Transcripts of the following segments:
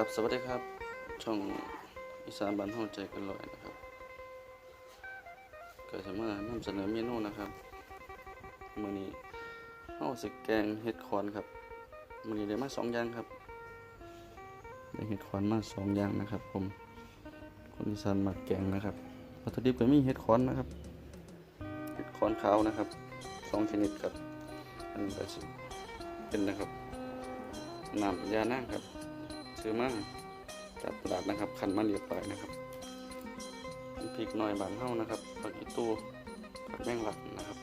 ครับสวัสดีครับ ช่องอีสานบ้านห้องใจกันลอยนะครับก็จะมานำเสนอเมนูนะครับมื้อนี้เฮาสิแกงเห็ดขอนครับมื้อนี้ได้มาสองอย่างครับได้เห็ดขอนมาสองอย่างนะครับ ผมคนอีสานมักแกงนะครับวัตถุดิบก็มีเห็ดขอนนะครับเห็ดขอนขาวนะครับสองชนิดครับอันนี้ก็สิเป็นนะครับน้ำยานั่งครับ ซื้อมาจากตลาดนะครับคันมาเรียบร้อยนะครับพริกหน่อยบานเท่านะครับผักอีตูผักแมงลักนะครับ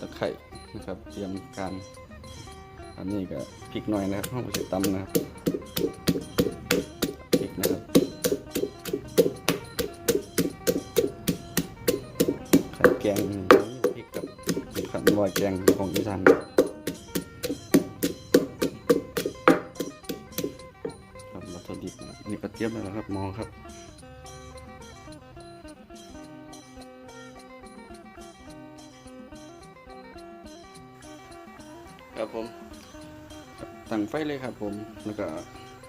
ตะไคร่นะครับเตรียมการอันนี้ก็พริกหน่อยนะครับห้องไปตำนะครับพริกนะครับไข่แกงพริกกับขันวอยแกงของอีสาน เตรียมไว้แล้วครับหมอครับครับผมตั้งไฟเลยครับผมแล้วก็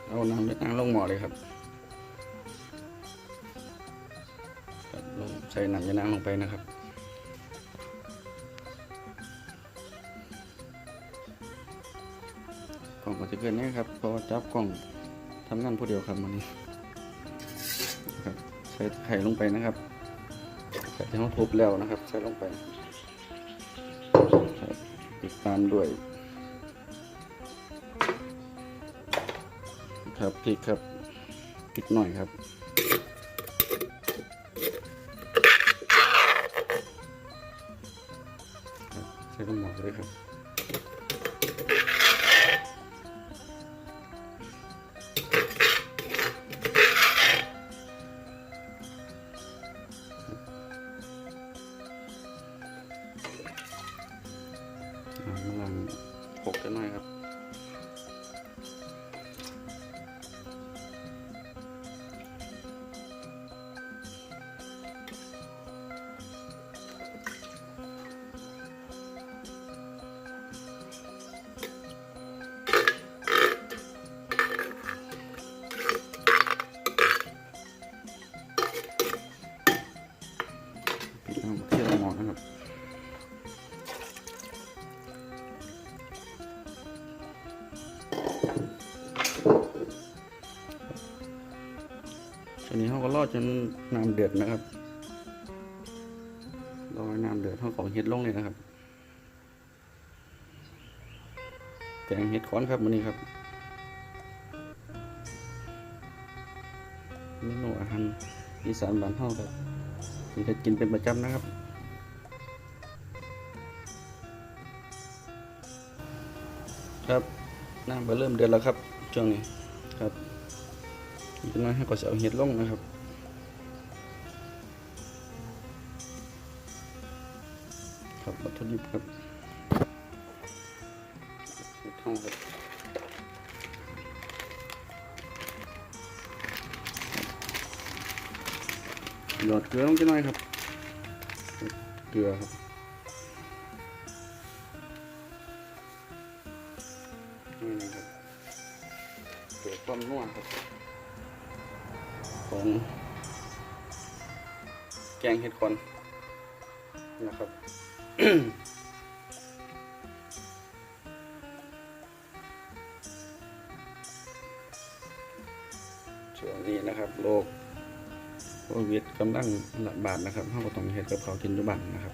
เอาน้ำเล็ดน้ำลงหม้อเลยครับครับลงใส่น้ำยานางลงไปนะครับกล่องก็จะเกินนี้ครับเพราะว่าจับกล่อง ทำงานผู้เดียวครับวันนี้ครับใส่ไข่ลงไปนะครับไข่ที่เขาทุบแล้วนะครับ ใส่ลงไปครับติดตามด้วย ครับพริกครับพริกหน่อยครับใส่ลงหม้อเลยครับ หกกันหน่อยครับปิดน้ำเที่ยวหมอนะครับ ก็รอจนน้ำเดือดนะครับรอให้น้ำเดือดเขาของเห็ดลงเลยนะครับแกงเห็ดขอนครับวันนี้ครับเมนูอาหารอีสานบ้านเฮาครับมีเห็ดกินเป็นประจำนะครับครับน้ำก็เริ่มเดือดแล้วครับช่วงนี้ครับ อีกน้อยให้ก็จะเอาเห็ดลงนะครับครับวัตถุดิบครับเห็ดทองครับหยอดเกลือลงไปหน่อยครับเกลือครับนี่นะครับเกลือความนัวครับ ของแกงเห็ดคอนนะครับช่วงนี้นะครับโรคโควิดกำลังระบาดนะครับเราก็ต้องเห็ดกับเขาวกินอยู่บ้านนะครับ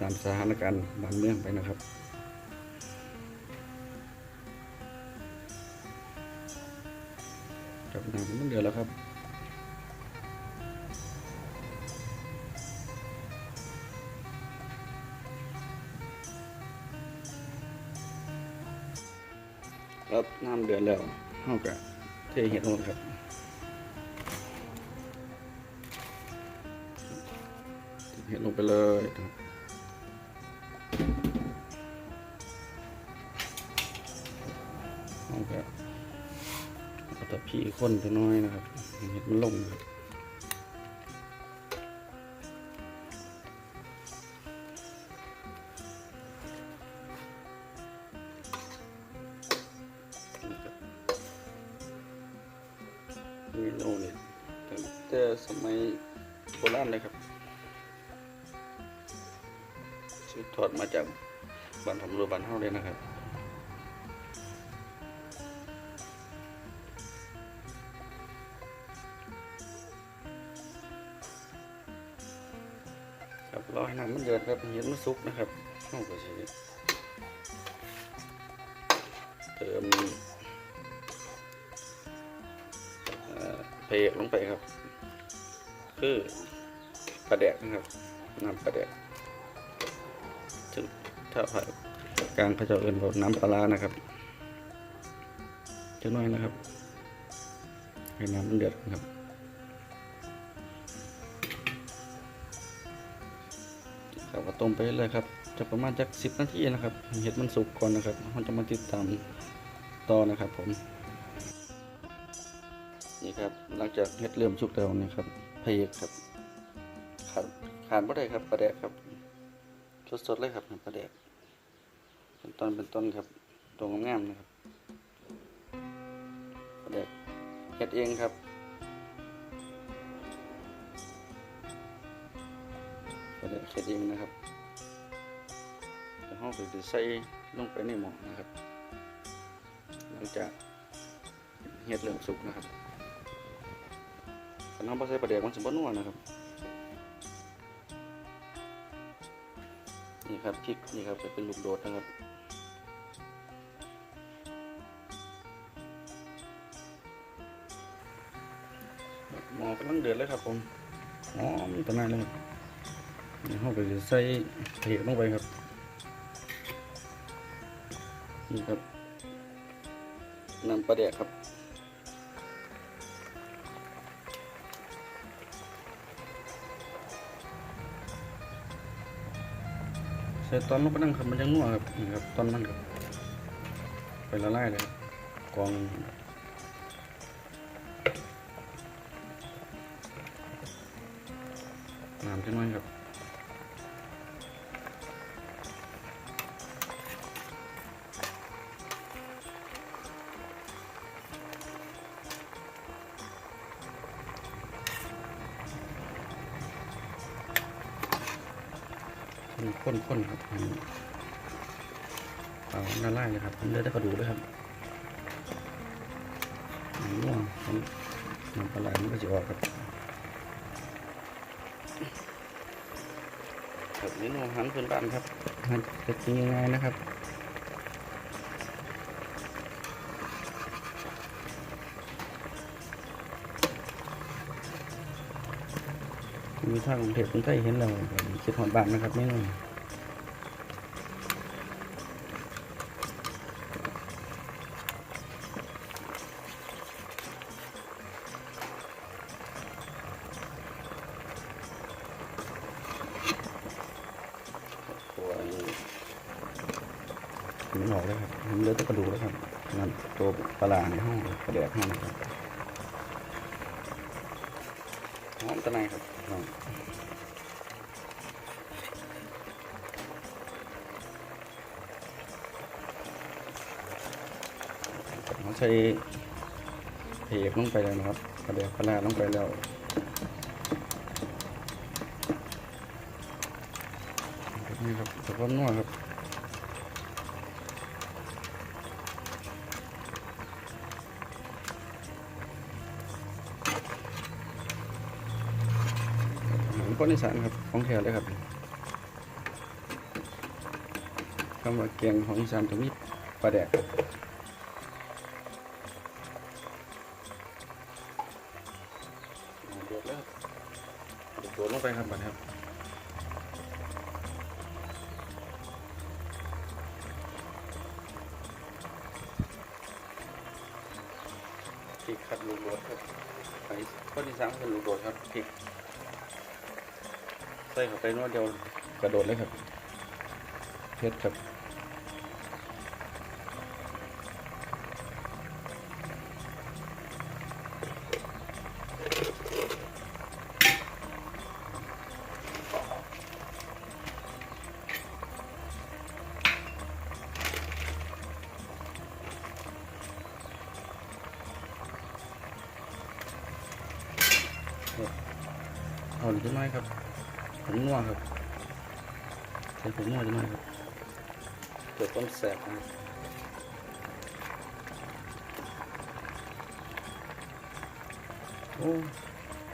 ตามสถานการณ์บ้านเมืองไปนะครับ น้ำมันเดือดแล้วครับครับน้ำเดือดแล้วเอากะเทเห็ดลงครับเห็ดลงไปเลยครับ แต่พี่คนจะน้อยนะครับเห็ดมันลงมครับมีโลเนี่ยแต่สมัยโบราณเลยครับสืบทอดมาจากบ้านผมรูบ้านเฮาเลยนะครับ น้ำมันเดือดครับเห็นมันสุกนะครับเฮาก็สิเติมเอ่อเพกลงไปครับ คือปลาแดกนะครับน้ำปลาแดกถึงถ้าภาคกลางเขาจะเอื่นว่าน้ำปลาร้านะครับจะน้อยนะครับให้น้ำมันเดือดนะครับ ครับก็ต้มไปเลยครับ จะประมาณจักสิบนาทีนะครับ เห็ดมันสุกก่อนนะครับเราจะมาติดตามต่อนะครับผม นี่ครับ หลังจากเห็ดเริ่มสุกแล้วนี่ครับพะเอกครับขาดขาดไม่ได้ครับปลาแดกครับ สดๆเลยครับปลาแดกเป็นต้นเป็นต้นครับตัวงามๆนะครับปลาแดกเห็ดเองครับ ก็ได้เค็ดเองนะครับแล้วเราก็จะใส่ลงไปในหม้อนะครับ หลังจากเห็ดเริ่มสุกนะครับถ้าเราไม่ใส่ปลาแดกมันจะบ่นัวนะครับ นี่ครับพริกนี่ครับจะเป็นลูกโดดนะครับหม้อกำลังเดือดเลยครับผมอ๋อมีตะนายเลย เราก็จะใส่เห็ดลงไปครับ นี่ครับน้ำปลาแดกครับใส่ตอนลงไปนั่งครับมันยังนัวครับนี่ครับตอนมันครับไปละลายเลยกองน้ำจังน้อยครับ ข้นข้นๆครับเอาละลายเลยครับเลือดได้กระดูกด้วยครับน่วงของน้ำปลาไหลมันก็จะออกครับครับเมนูอาหารพื้นบ้านครับอาหารจะกินง่ายๆนะครับมีทางกรุงเทพกรุงไทยเห็นแล้วคิดหอดบ้านนะครับเมนูนี้ตั ลือแต่กระดูกแล้วครับนั่นตัวปลาในห้องกระเดียกห้องครับหอมตะไนครับน้องเขาใช้เพกลงไปแล้วนะครับกระเดียกปลาลงไปแล้วนี่ครับตะกอนนัวครับ อาหารคนอีสานครับ ของแท้เลยครับคำว่าเกียงของอีสานตรงนี้ปลาแดกเดือดแล้วเดือดลงไปครับบัดครับพริกขัดลูกโดดครับไอ้ข้อที่สามคือลูกโดดครับพริก ใส่เขับไปนวดเดียวกระโดดเลยครับเพชรครับออนหรือไม่ครับ งนัวครับใส่ผงนัวจะน้อยครับเกิดต้นแสบครับโอ้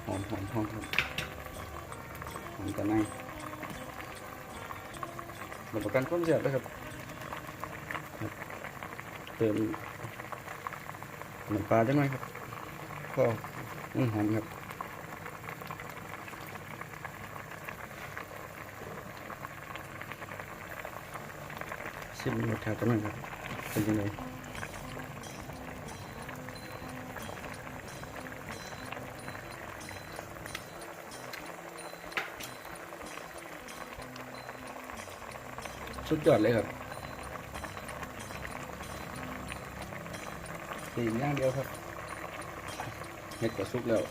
หอมหอมหอมครับหอมกันในรับประกันความแสบด้วยครับเติมน้ำปลาจังหน่อยครับก็อืมหอมครับ ชิมรสชาติกันหน่อยครับเป็นยังไงสุดยอดเลยครับตีนย่างเดียวครับเห็ดกระซุกแล้ว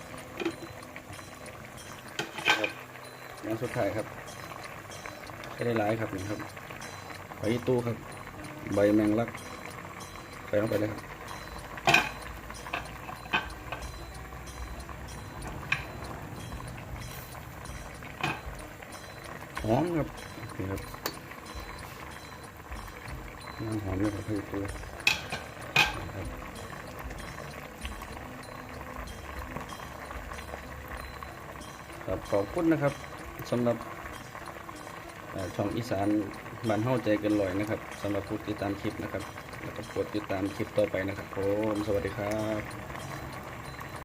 ครับอย่างสุดท้ายครับใช้ได้หลายครับนี่ครับ ใบตู้ครับ ใบแมงลักใส่ลงไปเลยครับหอมครับนี่ครับน้ำหอมเลยครับใบตู้นะครับครับขอบคุณนะครับสำหรับช่องอีสาน บ้านเฮาใจเกันลอยนะครับสำหรับผู้ติดตามคลิปนะครับ แล้วก็กดติดตามคลิปต่อไปนะครับผมสวัสดีครับ